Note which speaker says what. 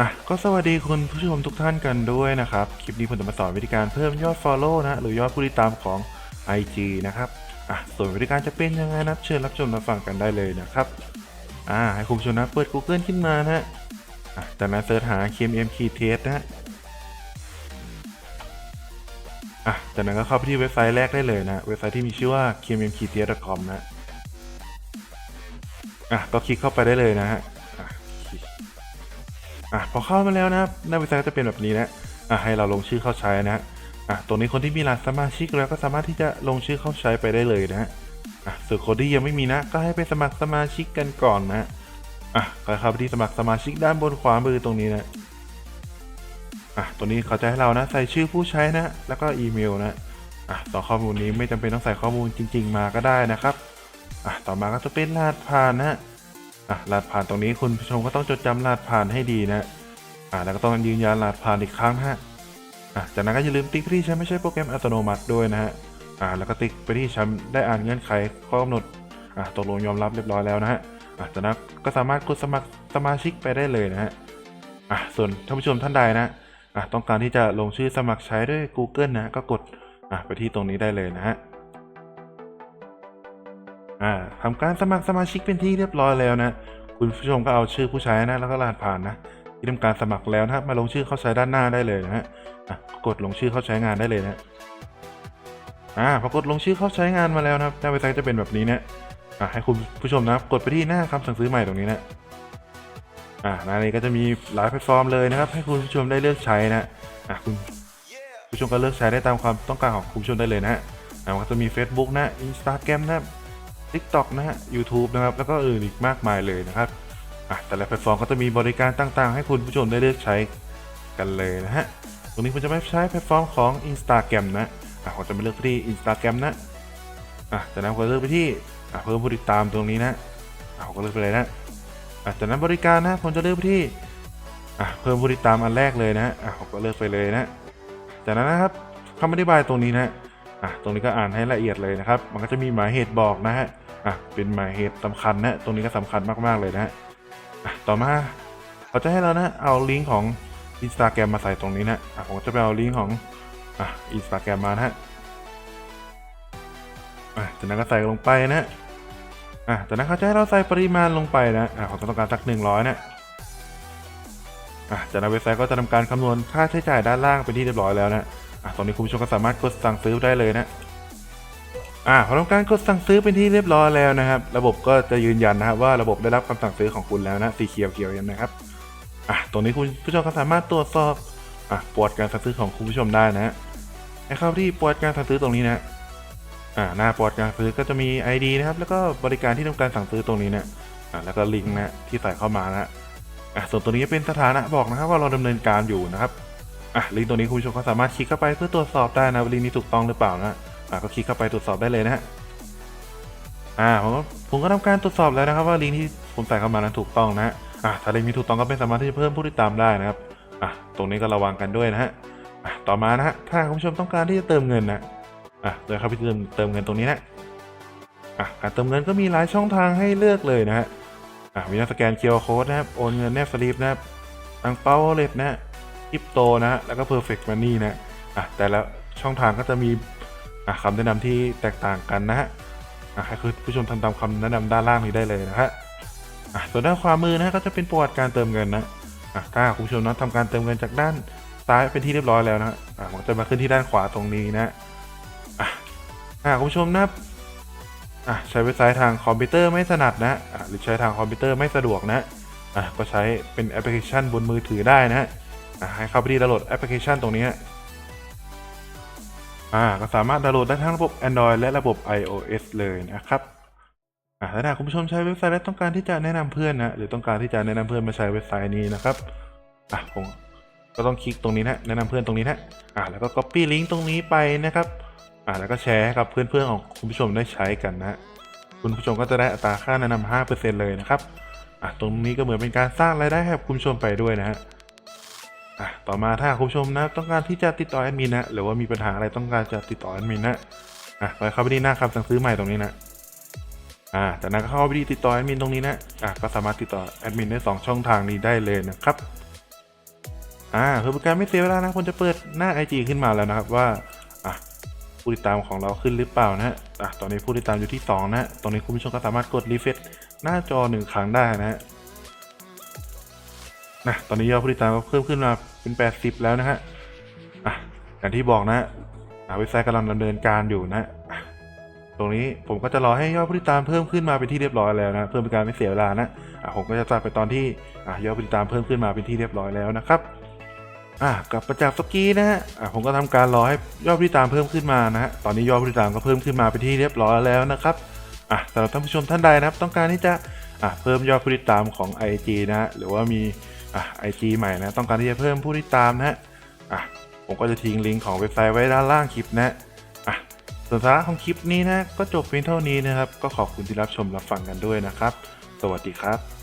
Speaker 1: อะก็สวัสดีคุณผู้ชมทุกท่านกันด้วยนะครับ คลิปนี้ผมจะมาสอนวิธีการเพิ่มยอด Follow นะหรือยอดผู้ติดตามของ IG นะครับอะส่วนวิธีการจะเป็นยังไงนะเชิญรับชมรับฟังกันได้เลยนะครับอ่าให้คุณผู้ชมนะเปิด Google ขึ้นมานะอะจากนั้นเสิร์ชหา KMM Key Test นะอะจากนั้นก็เข้าไปที่เว็บไซต์แรกได้เลยนะเว็บไซต์ที่มีชื่อว่า kmmkeytest.com นะอะก็คลิกเข้าไปได้เลยนะฮะ อะพอเข้ามาแล้วนะครับหน้าเว็บไซต์จะเป็นแบบนี้นะอะให้เราลงชื่อเข้าใช้นะฮะอะตรงนี้คนที่มีรหัสสมาชิกแล้วก็สามารถที่จะลงชื่อเข้าใช้ไปได้เลยนะฮะอะส่วนคนที่ยังไม่มีนะ ก็ให้ไปสมัครสมาชิกกันก่อนนะอะก็เข้าไปที่สมัครสมาชิกด้านบนขวามือตรงนี้นะอะตัวนี้เขาจะให้เรานะ ใส่ชื่อผู้ใช้นะ แล้วก็อีเมลนะอะต่อข้อมูลนี้ไม่จำเป็นต้องใส่ข้อมูลจริง ๆ มาก็ได้นะครับอะต่อมาก็จะเป็นรหัสผ่านนะ อะรหัสผ่านตรงนี้คุณผู้ชมก็ต้องจดจำรหัสผ่านให้ดีนะอะแล้วก็ต้องยืนยันรหัสผ่านอีกครั้งฮะอะจากนั้นก็อย่าลืมติ๊กไปที่ใช้ไม่ใช่โปรแกรมอัตโนมัติด้วยนะฮะอะแล้วก็ติ๊กไปที่ฉันได้อ่านเงื่อนไขข้อกำหนดอะตกลงยอมรับเรียบร้อยแล้วนะฮะอะจากนั้นก็สามารถกดสมัครสมาชิกไปได้เลยนะฮะอะส่วนท่านผู้ชมท่านใดนะอะต้องการที่จะลงชื่อสมัครใช้ด้วย Google นะก็กดอะไปที่ตรงนี้ได้เลยนะฮะ อ่าทำการสมัครสมาชิกเป็นที่เรียบร้อยแล้วนะ คุณผู้ชมก็เอาชื่อผู้ใช้นะ แล้วก็รหัสผ่านนะ ที่ทำการสมัครแล้วนะมาลงชื่อเข้าใช้ด้านหน้าได้เลยนะฮะอะกดลงชื่อเข้าใช้งานได้เลยนะอ่าพอกดลงชื่อเข้าใช้งานมาแล้วนะครับหน้าเว็บไซต์จะเป็นแบบนี้นะอะให้คุณผู้ชมนะครับกดไปที่หน้าคำสั่งซื้อใหม่ตรงนี้นะอ่าหน้านี้ก็จะมีหลายแพลตฟอร์มเลยนะครับ ให้คุณผู้ชมได้เลือกใช้นะอะคุณผู้ชมก็เลือกใช้ได้ตามความต้องการของคุณผู้ชมได้เลยนะฮะอะมันก็จะมี Facebook นะ Instagram นะ TikTok นะฮะ YouTube นะครับ แล้วก็อื่นอีกมากมายเลยนะครับอะแต่ละแพลตฟอร์มก็จะมีบริการต่างๆ ให้คุณผู้ชมได้เลือกใช้กันเลยนะฮะ ตรงนี้ผมจะไม่ใช้แพลตฟอร์มของ Instagram นะอะผมจะไปเลือกไปที่ Instagram นะอะจากนั้นผมเลือกไปที่อะเพิ่มผู้ติดตามตรงนี้นะอะผมก็เลือกไปเลยนะอะจากนั้นบริการนะผมจะเลือกไปที่อะเพิ่มผู้ติดตามอันแรกเลยนะอะผมก็เลือกไปเลยนะ จากนั้นนะครับคำอธิบายตรงนี้นะ อะตรงนี้ก็อ่านให้ละเอียดเลยนะครับ มันก็จะมีหมายเหตุบอกนะฮะอะเป็นหมายเหตุสำคัญนะตรงนี้ก็สำคัญมากๆเลยนะฮะอะต่อมาเขาจะให้เรานะเอาลิงก์ของ Instagram มมาใส่ตรงนี้นะอะผมจะไปเอาลิงก์ของอะ Instagram มานะฮะอะจากนั้นก็ใส่ลงไปนะอะจากนั้นเขาจะให้เราใส่ปริมาณลงไปนะอะผมก็ต้องการสักหนึ่งร้อยนะอะจากนั้นเว็บไซต์ก็จะทำการคำนวณค่าใช้จ่ายด้านล่างเป็นที่เรียบร้อยแล้วนะ อะตอนนี้คุณผู้ชมก็สามารถกดสั่งซื้อได้เลยนะอ่าพอทำการกดสั่งซื้อเป็นที่เรียบร้อยแล้วนะครับ ระบบก็จะยืนยันนะครับว่าระบบได้รับคำสั่งซื้อของคุณแล้วนะสีเขียวเขียวยังนะครับอะตรงนี้คุณผู้ชมก็สามารถตรวจสอบอะประวัติการสั่งซื้อของคุณผู้ชมได้นะฮะให้เข้าที่ประวัติการสั่งซื้อตรงนี้นะอ่าหน้าประวัติการซื้อก็จะมี ID นะครับ แล้วก็บริการที่ต้องการสั่งซื้อตรงนี้นะอ่าแล้วก็ลิงก์นะที่ใส่เข้ามานะอะส่วนตัวนี้เป็นสถานะบอกนะครับว่าเราดำเนินการอยู่นะครับ อะลิงก์ตัวนี้คุณผู้ชมก็สามารถคลิกเข้าไปเพื่อตรวจสอบได้นะลิงก์นี้ถูกต้องหรือเปล่านะอะก็คลิกเข้าไปตรวจสอบได้เลยนะฮะอ่าผมก็ผมก็ทำการตรวจสอบแล้วนะครับ ว่าลิงก์ที่ผมใส่เข้ามานั้นถูกต้องนะฮะอะถ้าลิงก์นี้ถูกต้องก็เป็นสามารถที่จะเพิ่มผู้ติดตามได้นะครับอะตรงนี้ก็ระวังกันด้วยนะฮะอะต่อมานะฮะถ้าคุณผู้ชมต้องการที่จะเติมเงินนะอะโดยเข้าไปเติมเติมเงินตรงนี้นะอะการเติมเงินก็มีหลายช่องทางให้เลือกเลยนะฮะอะมีน้าสแกน QR Code นะครับโอนเงินแนบสลิปนะครับอังเปาเลทนะ คริปโตนะฮะ แล้วก็ Perfect Money นะอะแต่ละช่องทางก็จะมีอะคำแนะนำที่แตกต่างกันนะฮะอะคุณผู้ชมทำตามคำแนะนำด้านล่างนี้ได้เลยนะฮะอะส่วนด้านขวามือนะฮะก็จะเป็นประวัติการเติมเงินนะอะถ้าคุณผู้ชมนั้นทำการเติมเงินจากด้านซ้ายเป็นที่เรียบร้อยแล้วนะฮะอะมันจะมาขึ้นที่ด้านขวาตรงนี้นะอะอะคุณผู้ชมนะครับอะใช้เว็บไซต์ทางคอมพิวเตอร์ไม่ถนัดนะอะหรือใช้ทางคอมพิวเตอร์ไม่สะดวกนะอะก็ใช้เป็นแอปพลิเคชันบนมือถือได้นะฮะ ให้เข้าไปที่ดาวน์โหลดแอปพลิเคชันตรงนี้อ่าก็สามารถดาวน์โหลดได้ทั้งระบบ Android และระบบ iOS เลยนะครับอะถ้าหากคุณผู้ชมใช้เว็บไซต์และต้องการที่จะแนะนำเพื่อนนะหรือต้องการที่จะแนะนำเพื่อนมาใช้เว็บไซต์นี้นะครับอะผมก็ต้องคลิกตรงนี้นะแนะนำเพื่อนตรงนี้นะอะแล้วก็ copy ลิงก์ตรงนี้ไปนะครับอะแล้วก็แชร์ให้กับเพื่อนๆของคุณผู้ชมได้ใช้กันนะคุณผู้ชมก็จะได้อัตราค่าแนะนำ5%เลยนะครับอะตรงนี้ก็เหมือนเป็นการสร้างรายได้ให้กับคุณผู้ชมไปด้วยนะฮะ อะต่อมาถ้าคุณผู้ชมนะต้องการที่จะติดต่อแอดมินนะหรือว่ามีปัญหาอะไรต้องการจะติดต่อแอดมินนะอะไปเข้าไปที่หน้าคำสั่งซื้อใหม่ตรงนี้นะอ่าจากนั้นก็เข้าไปที่ติดต่อแอดมินตรงนี้นะอะก็สามารถติดต่อแอดมินได้สองช่องทางนี้ได้เลยนะครับอ่าเพื่อเป็นการไม่เสียเวลานะผมจะเปิดหน้า IG ขึ้นมาแล้วนะครับว่าอะผู้ติดตามของเราขึ้นหรือเปล่านะอะตอนนี้ผู้ติดตามอยู่ที่สองนะตรงนี้คุณผู้ชมก็สามารถกดรีเฟรชหน้าจอหนึ่งครั้งได้นะฮะ นะตอนนี้ยอดผู้ติดตามก็เพิ่มขึ้นมาเป็น 80 แล้วนะฮะอะอย่างที่บอกนะฮะอะเว็บไซต์กำลังดำเนินการอยู่นะอะตรงนี้ผมก็จะรอให้ยอดผู้ติดตามเพิ่มขึ้นมาเป็นที่เรียบร้อยแล้วนะ เพื่อเป็นการไม่เสียเวลานะอะผมก็จะตัดไปตอนที่อะยอดผู้ติดตามเพิ่มขึ้นมาเป็นที่เรียบร้อยแล้วนะครับอะกลับมาจากสกีนะฮะอะผมก็ทำการรอให้ยอดผู้ติดตามเพิ่มขึ้นมานะฮะตอนนี้ยอดผู้ติดตามก็เพิ่มขึ้นมาเป็นที่เรียบร้อยแล้วนะครับอะสำหรับท่านผู้ชมท่านใดนะครับ ต้องการที่จะอะเพิ่มยอดผู้ติดตามของ IG นะฮะหรือว่ามี อะ IG ใหม่นะ ต้องการที่จะเพิ่มผู้ติดตามนะฮะอะผมก็จะทิ้งลิงก์ของเว็บไซต์ไว้ด้านล่างคลิปนะอะส่วนสาระของคลิปนี้นะ ก็จบเพียงเท่านี้นะครับ ก็ขอบคุณที่รับชมรับฟังกันด้วยนะครับ สวัสดีครับ